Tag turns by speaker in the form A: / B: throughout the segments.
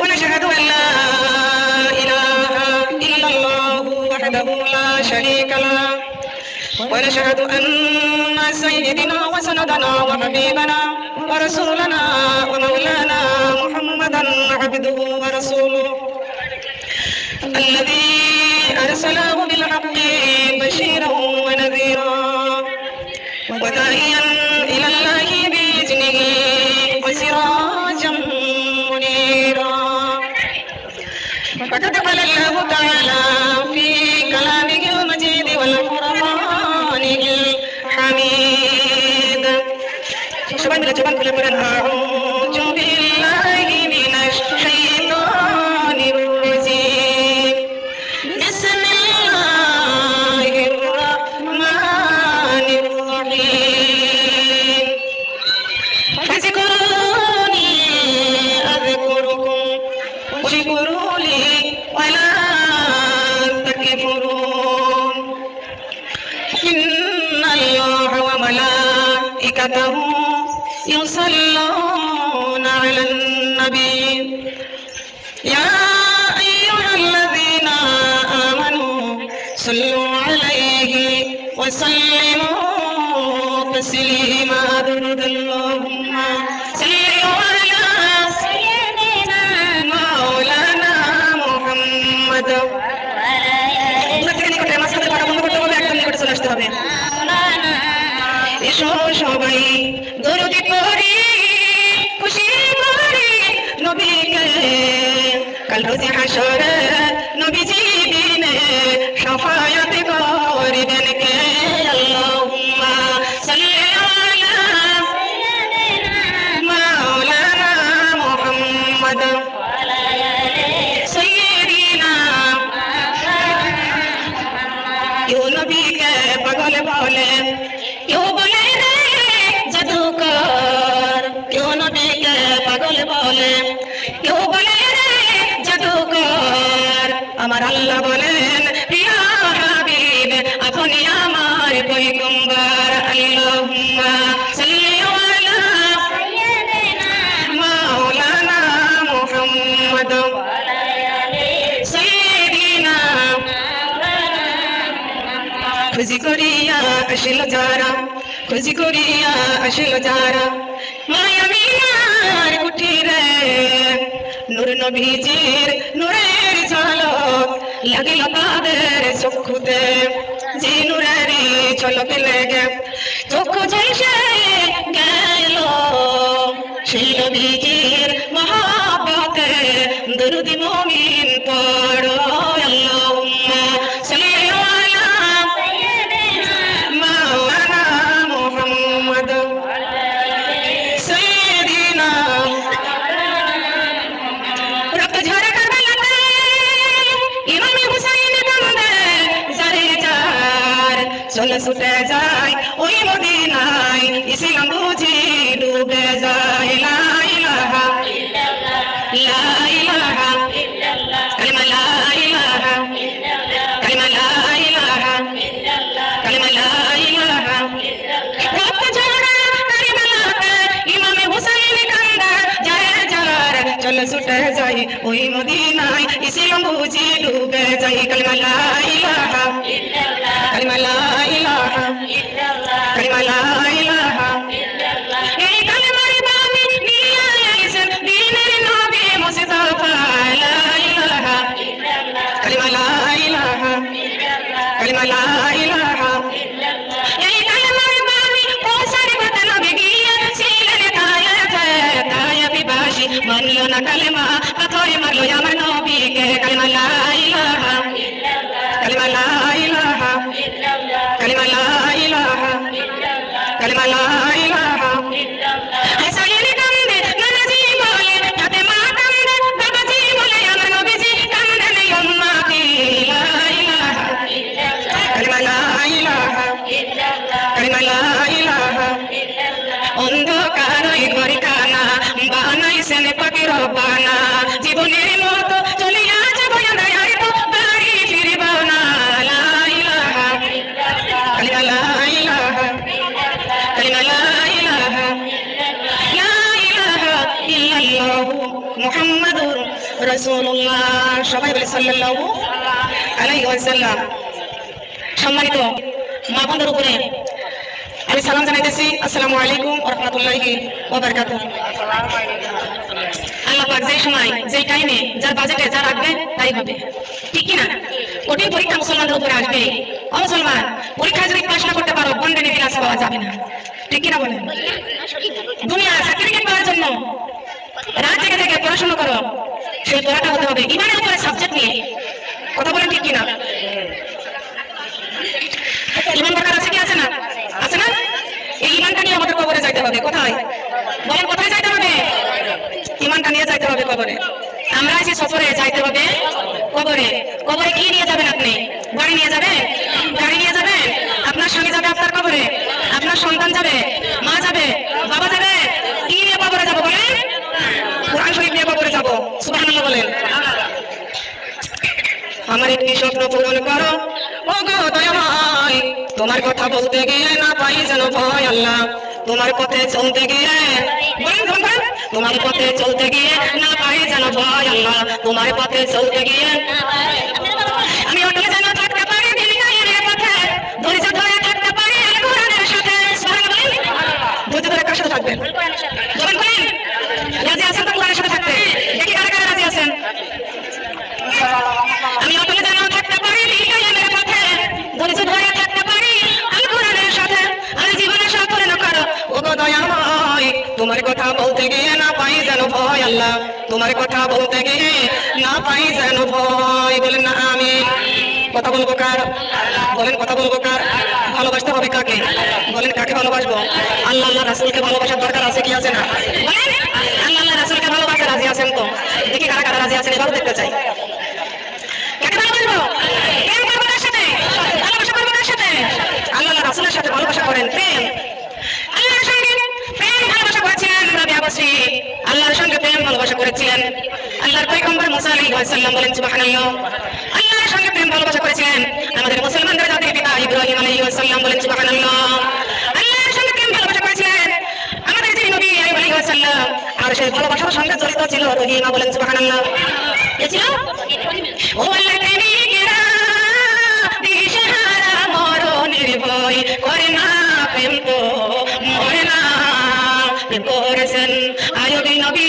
A: ونشهد أن لا إله إلا الله وحده لا شريك له. ونشهد أن سيدنا وسندنا وحبيبنا ورسولنا ومولانا محمدا عبده ورسوله. الذي أرسله بالحق بشيرا ونذيرا. وداعيا إلى الله بإذنه وسراجا منيرا فتدخل الله تعالى في كلامه المجيد والقرآن الحميد شبان بلا شبان بلا بلا وسلموا تسليما درد اللهم صل على سيدنا مولانا محمد নিকটে মাঝখানে কথা বন্ধ করতে হবে একদম নিকটে চলে আসতে হবে এসো সবাই দরদি পড়ি খুশি করি নবীকে কাল রোজে হাসরে নবীজি দিনে সাফায়াত করিবেন আমার আল্লাহ বলেন খুঁজি করিয়া আসিল যারা, খুঁজি করিয়া আসিল যারা। মায়ামিনার কুঠিরে, নূর নবীজির নূরের ঝলক লাগিল তাদের চক্ষুতে। যে নূরেরই ঝলক লেগে চক্ষু ঝলসে গেল, সেই নবীজির মহাপতে দরুদি মুমিন পড়ো। মদিনায় ইসলাম বুঝি ডুবে যায় লা ইলাহা লা ইলাহা কালিমা লা ইলাহা কালিমা লা ইলাহা কালিমা লা ইলাহা রক্ত ঝরা কারবালাতে ইমামে হুসাইন কান্দে জারে যার চলে ছুটে যায় ওই মদিনায় ইসলাম বুঝি ডুবে যায় কালিমা লা ইলাহা কালিমা লা ইলাহা না কালিমা পাথরে মারলো আমার নবীকে কালিমা লা ইলাহা কালিমা সম্মানিত মা বোনদের উপরে আমি সালাম জানাইতেছি। আসসালামু আলাইকুম ওয়া আল্লাহ পাক যেই সময়, যেই টাইমে যার বাজেটে যা রাখবে, তাই হবে। ঠিক কি না কঠিন পরীক্ষা মুসলমানদের উপরে আসবে। ও মুসলমান পরীক্ষায় যদি পাশ না করতে পারো বন্ডেনে ক্লাস পাওয়া যাবে না? ঠিক কি না বলেন? দুনিয়া সার্টিফিকেট পাওয়ার জন্য রাত জেগে থেকে পড়াশোনা করো। সেই পড়াটা হতে হবে। ইমানের উপরে সাবজেক্ট নিয়ে কথা বলেন ঠিক কিনা? ইমান দরকার আছে কি আছে না? আছে না? এই ইমানটা নিয়ে আমাদের কবরে যাইতে হবে, কোথায়? বলেন, কোথায় যাইতে হবে? ইমানটা নিয়ে যাইতে হবে কবরে। আমরা যে সফরে যাইতে হবে কবরে। কবরে কি নিয়ে যাবেন আপনি? গাড়ি নিয়ে যাবেন? গাড়ি নিয়ে যাবেন? আপনার স্বামী যাবে আপনার কবরে? আপনার সন্তান যাবে? মা যাবে? বাবা আমার একটি স্বপ্ন পূরণ করো। ও গো দয়াময়, তোমার কথা বলতে গিয়ে না পাই যেন ভয় আল্লাহ। তোমার পথে চলতে গিয়ে। তোমার পথে চলতে গিয়ে না পাই যেন ভয় আল্লাহ। তোমার পথে চলতে গিয়ে আমি অটলে যেন থাকতে পারি দিনের পথে। ধৈর্য ধরে থাকতে পারি কোরআনের সাথে ধৈর্য ধরে কার সাথে থাকবেন কথা বলতে গিয়ে না পাই যেন ভয়, আল্লাহ। তোমার কথা বলতে গিয়ে না পাই যেন ভয়। বলেন না আমি কথা বলব কার? বলেন, কথা বলব কার? ভালোবাসতে হবে কাকে? বলেন, কাকে ভালোবাসবো? আল্লাহ আল্লাহ রাসুলকে ভালোবাসার দরকার আছে কি আছে না? আল্লাহ আল্লাহ রাসুলকে ভালোবাসতে রাজি আছেন তো? দেখি কারা কারা রাজি আছেন এবার দেখতে চাই কাকে ভালোবাসবো? প্রেম করব কার সাথে? ভালোবাসা করব কার সাথে? আল্লাহ আল্লাহ রাসূলের সাথে ভালোবাসা করেন, প্রেম। আল্লাহর সঙ্গে প্রেম ভালোবাসা করেছিলেন নবী আবাসী। আল্লাহর সঙ্গে প্রেম ভালোবাসা করেছিলেন। আল্লাহর পয়গম্বর মুসা আলাইহিস সালাম বলেন সুবহানাল্লাহ। আল্লাহর সঙ্গে প্রেম ভালোবাসা করেছিলেন আমাদের মুসলমানদের জাতির পিতা ইব্রাহিম আলাইহিস সালাম বলেন সুবহানাল্লাহ। আল্লাহর সঙ্গে প্রেম ভালোবাসা করেছিলেন আমাদের যে নবী আলাইহিস সালাম আর সেই ভালোবাসার সঙ্গে জড়িত ছিল রহিমা বলেন সুবহানাল্লাহ। ছিল? ও আল্লাহ প্রেমিকেরা, করে না। করেছেন আয়বী নবী,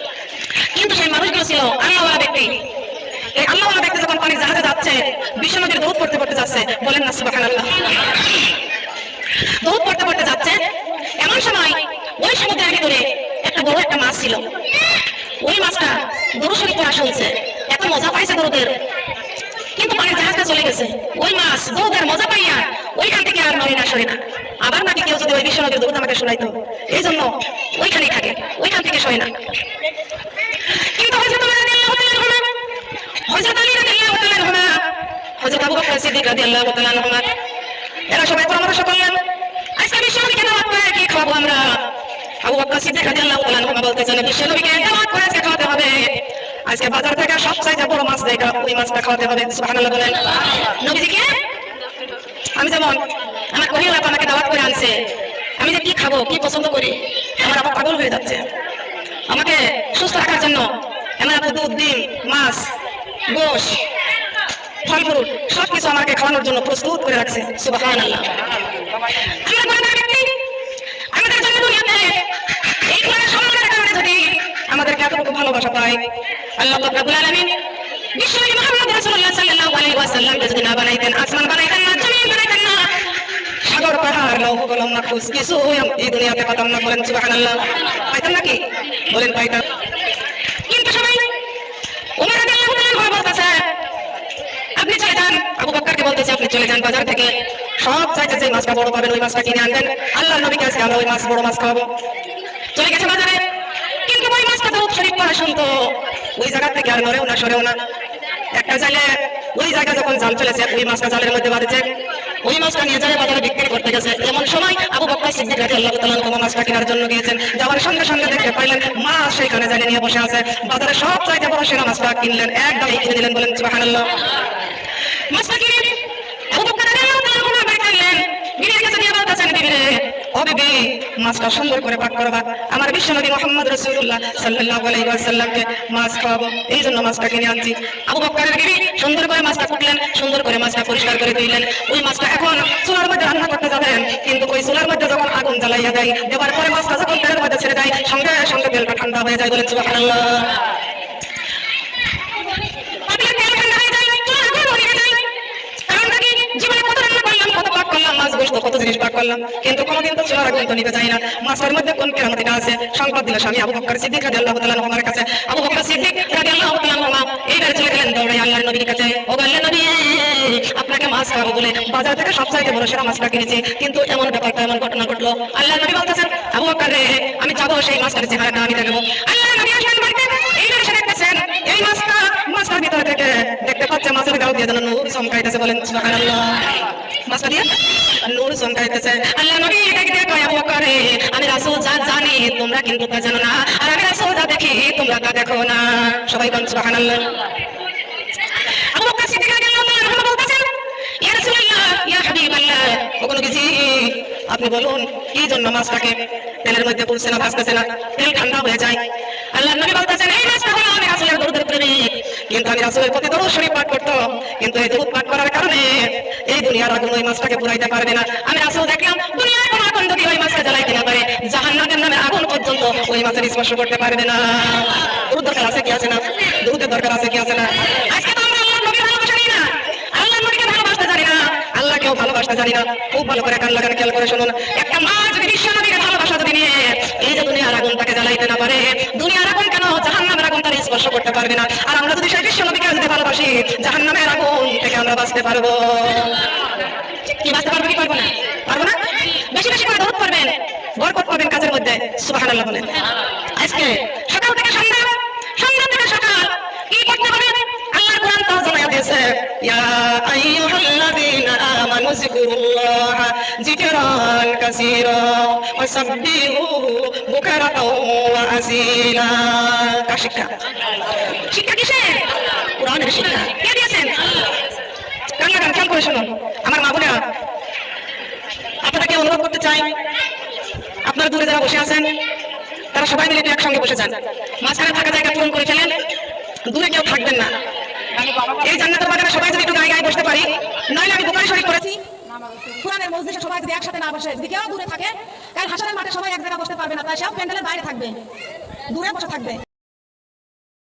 A: কিন্তু সেই মানুষগুলো ছিল আল্লাহওয়ালা ব্যক্তি। এই আল্লাহওয়ালা ব্যক্তি যখন পানির জাহাজে যাচ্ছে বিশ্ব নদীর দৌড় পড়তে পড়তে যাচ্ছে, বলেন না, সুবহানাল্লাহ। দৌড় পড়তে পড়তে যাচ্ছে, এমন সময় ওই সমুদ্রের ধরে একটা বড় একটা মাছ ছিল। ওই মাছটা গরু শরীর পড়া শুনছে এত মজা পাইছে গরুদের। কিন্তু পানির জাহাজটা চলে গেছে। ওই মাছ গরুদের মজা পাইয়া ওইখান থেকে আর নয় না সরে না। আবার নাকি কেউ যদি ওই বিশ্ব নদীর দৌড় আমাকে শোনাইতো। এই জন্য ওইখানেই থাকে, ওইখান থেকে সরে না কিন্তু হযরত ওমর রাদিয়াল্লাহু তাআলা আনহু হযরত আলী রাদিয়াল্লাহু তাআলা আনহু হযরত আবু বকর সিদ্দিক রাদিয়াল্লাহু তাআলা আনহু এরা সবাই পরামর্শ করলেন, আজকে বিশ্বনবীকে দাওয়াত করে কি খাব আমরা? আবু বকর সিদ্দিক রাদিয়াল্লাহু তাআলা আনহু বলতেছেন বিশ্বনবীকে দাওয়াত করে আজকে খাওয়াতে হবে। আজকে বাজার থেকে সবচেয়ে বড় মাছ দেখা ওই মাছটা খাওয়াতে হবে। সুবহানাল্লাহ বলেন, নবীজিকে? আমি যেমন, আমার কহিল আমাকে দাওয়াত করে আনছে। আমি যে কি খাব, কি পছন্দ করি? আমার আবার পাগল হয়ে যাচ্ছে। আমাকে সুস্থ রাখার জন্য এনারা দুধ, ডিম, মাছ গোশ ফল ফ্রুট সবকিছু আমাকে খাওয়ানোর জন্য প্রস্তুত করে রাখছে গুণাগার ব্যক্তি, আমাদের জন্য দুনিয়াতে এই সম্মানের কারণে যদি আমাদেরকে এতটুকু ভালোবাসা পায়, আল্লাহ রব্বুল আলামিন বিশ্বনবী মুহাম্মদ রাসূলুল্লাহ সাল্লাল্লাহু আলাইহি ওয়াসাল্লামকে যদি বানাইতেন, আসমান বানাইতেন না, জমিন বানাইতেন না, সাগর, পাহাড়, লৌহ, কলম মাহফুজ কিছু এই দুনিয়াতে পাতাম না বলেন সুবহানাল্লাহ। পাইতাম নাকি? বলেন পাইতাম। আবু বকরকে বলতেছে? আপনি চলে যান বাজার থেকে। সব চাইতে যে মাছটা বড় পাবেন, ওই মাছটা কিনে আনবেন। আল্লাহ নবীকে আজকে আমরা ওই মাছ, বড় মাছ খাওয়াবো। চলে গেছে বাজারে। কিন্তু ওই মাছটা তো শরীফ পড়া শুনতো। ওই জায়গা থেকে আর নড়েও না, সরেও না। একটা জালে, ওই জায়গা যখন জাল চলেছে, ওই মাছটা জালের মধ্যে বাঁধেছে। ওই মাছটা নিয়ে যায় বাজারে বিক্রি করতে গেছে। এমন সময় আবু বকর সিদ্দিক রাদিয়াল্লাহু তাআলা আনহু মাছটা কেনার জন্য গিয়েছেন। যাওয়ার সঙ্গে সঙ্গে দেখতে পাইলেন মাছ সেখানে জালে নিয়ে বসে আছে। বাজারে সব চাইতে বড় সেরা মাছটা কিনলেন। একদম কিনে দিলেন বলেন, সুবহানাল্লাহ। মাছটা সুন্দর করে পাক করবা। আমার বিশ্বনবী মুহাম্মদ রাসূলুল্লাহ সাল্লাল্লাহু আলাইহি ওয়াসাল্লামকে মাছ খাওয়াবো। এই জন্য মাছটা কিনে আনছি। আবু বকরের বিবি সুন্দর করে মাছটা কুটলেন, সুন্দর করে মাছটা পরিষ্কার করে দিলেন ওই মাছটা এখন চুলার মধ্যে রান্না করতে যাবেন। কিন্তু ওই চুলার মধ্যে যখন আগুন জ্বালাইয়া দেয় দেওয়ার পরে মাছটা যখন তেলের ছেড়ে দেয়, সঙ্গে সঙ্গে তেলটা ঠান্ডা হয়ে যায় বলেন সুবহানাল্লাহ। গোশত, কত জিনিস পাক করলাম। কিন্তু কোনোদিন তো চুলার আগুন নিতে চাই না। মাছের মধ্যে কোন কেরামতিটা আছে? সংবাদ দিল স্বামী আবু বকর সিদ্দিক রাদিয়াল্লাহু তাআলা আনহু আমার কাছে। আবু বকর সিদ্দিক রাদিয়াল্লাহু তাআলা আনহু এইবার চলে গেলেন দৌড়ে আল্লাহর নবীর কাছে। ও আল্লাহর নবী, আপনাকে মাছ খাওয়াবো বলে বাজার থেকে সবচাইতে বড় সেরা মাছটা কিনেছি। কিন্তু এমন ব্যাপারটা এমন ঘটনা ঘটলো। আল্লাহ নবী বলতেছেন, আবু বকর আমি যাব সেই মাছটার চেহারাটা আমি দেখব। আল্লাহর নবী আসলেন বাড়িতে। এইবার এসে দেখতেছেন, এই মাছটা মাছটার ভিতর থেকে গাও দিয়ে যেন নূর বলেন সুবহানাল্লাহ। দিয়ে? নূর আল্লাহ নবী দেখতে কয় আবু বকর রে, আমি রাসূল যা জানি তোমরা কিন্তু তা জানো না। আর আমি রাসূল যা দেখি তোমরা তা দেখো না। সবাই বলেন সুবহানাল্লাহ। আপনি বলুন কি জন্য মাছটাকে তেলের মধ্যে পড়ছে না ভাসতেছে না। তেল ঠান্ডা হয়ে যায়। আল্লাহ নবী বলতেছেন এই মাছটা রাসূলের দরুদের প্রেমিক কিন্তু আমি রাসূলের প্রতি দরুদ শরীফ পাঠ করতো কিন্তু এই দরুদ পাঠ করার কারণে এই দুনিয়ার আগুন ওই মাছটাকে পুরাইতে পারবে না। আমি রাসূল দেখলাম, দুনিয়ার কোনো আগুন যদি ওই মাছকে জ্বালাইতে না পারে, জাহান্নামের নামে আগুন পর্যন্ত ওই মাছের স্পর্শ করতে পারবে না। দরুদ দরকার আছে কি আছে না? দরুদের দরকার আছে কি আছে না? আজকে তো আমরা আল্লাহর নবীর ভালোবাসা নিই না। আল্লাহর নবীকে ভালোবাসতে জানি না। আল্লাহকেও ভালোবাসতে জানি না। খুব ভালো করে কান লাগান, খেয়াল করে শুনুন। একটা মা যদি বিশ্ব নবীকে ভালোবাসা যদি নিয়ে এই যে দুনিয়ার আগুন তাকে জ্বালাইতে না পারে, দুনিয়ার আগুন কেন? জাহান্নামের আগুন তার স্পর্শ করতে পারবে না। আর আমরা যদি সেই বিশ্ব নবীকে আনতে ভালোবাসি, জাহান্নামের আগুন থেকে আমরা বাঁচতে পারব। কি বাঁচতে পারব কি পারব না? পারব না? বেশি বেশি করে দরদ করবেন, বরকত পাবেন কাজের মধ্যে, সুবহানাল্লাহ বলেন। আজকে সকাল থেকে সন্ধ্যা দিয়েছে ইয়া আইয়ুহাল্লাযীনা আমানু যিকুরুল্লাহ যিকরান কাসীরা ওয়া সাব্বিহুহু বুকরাতাও কার শিক্ষা। শিক্ষা কিসের? কোরআনের শিক্ষা। কে দিয়েছেন? কান্না গান খেয়াল করে শুনুন। আমার মা বোনেরা আপনাকে অনুরোধ করতে চাই আপনারা দূরে যারা বসে আছেন, তারা সবাই মিলে একসঙ্গে বসে যান। মাঝখানে থাকা জায়গা পূরণ করে ফেলেন। দূরে কেউ থাকবেন না। এই জান্নাতের বাগানে সবাই যদি একটু গায়ে গায়ে বসতে পারি নইলে আমি বুকারি শরীফ করেছি।
B: কোরআনের মসজিদে সবাই যদি একসাথে না বসে যদি কেউ দূরে থাকে কারণ হাসানের মাঠে সবাই এক জায়গায় বসতে পারবে না তাই সব প্যান্ডেলের বাইরে থাকবে দূরে বসে থাকবে।